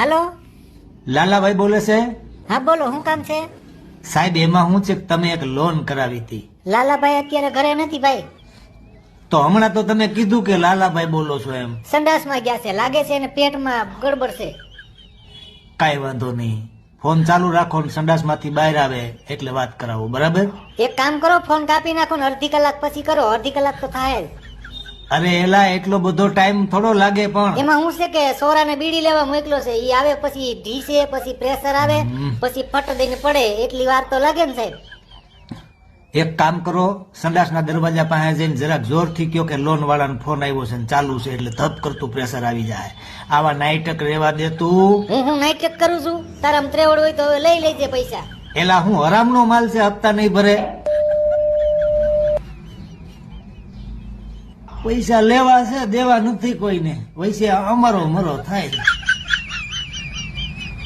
હાલો? લાલાભાઈ બોલે છે? હા બોલો શું કામ છે? સાહેબ એમાં શું છે કે તમે એક લોન કરાવી હતી? લાલાભાઈ અત્યારે ઘરે નથી ભાઈ. તો હમણાં તો તમે કીધું કે લાલાભાઈ બોલો છો એમ. સંડાસમાં ગયા છે લાગે છે ને પેટમાં ગડબડ છે. કાંઈ વાંધો નહીં. ફોન ચાલુ રાખો ને સંડાસમાંથી બહાર આવે એટલે વાત કરાવો બરાબર? એક કામ કરો ફોન કાપી નાખો ને અડધી કલાક પછી કરો અડધી કલાક તો થાય જ. અરે એલા એટલો બધો ટાઈમ થોડો લાગે પણ. એમાં હું છે કે સોરાને બીડી લેવા મોકલ્યો છે ઈ આવે પછી ઢીસે પછી પ્રેશર આવે પછી ફટ દઈને પડે એટલી વાર તો લાગે ને સાહેબ. એક કામ કરો સંડાસના દરવાજા પાસે જઈને જરાક જોરથી કયો કે લોન વાળાનો ફોન આવ્યો છે ને ચાલુ છે એટલે ધપ કરતું પ્રેશર આવી જાય. આવા નાઈટક રહેવા દે તું. હું હું નાઇટ ચેક કરું છું? તારા ત્રેવડ હોય તો હવે લઈ લેજે પૈસા. એલા હું હરામનો માલ છે હપ્તા નહીં ભરે. પૈસા લેવા છે દેવા નથી કોઈને. પૈસા અમારો મરો થાય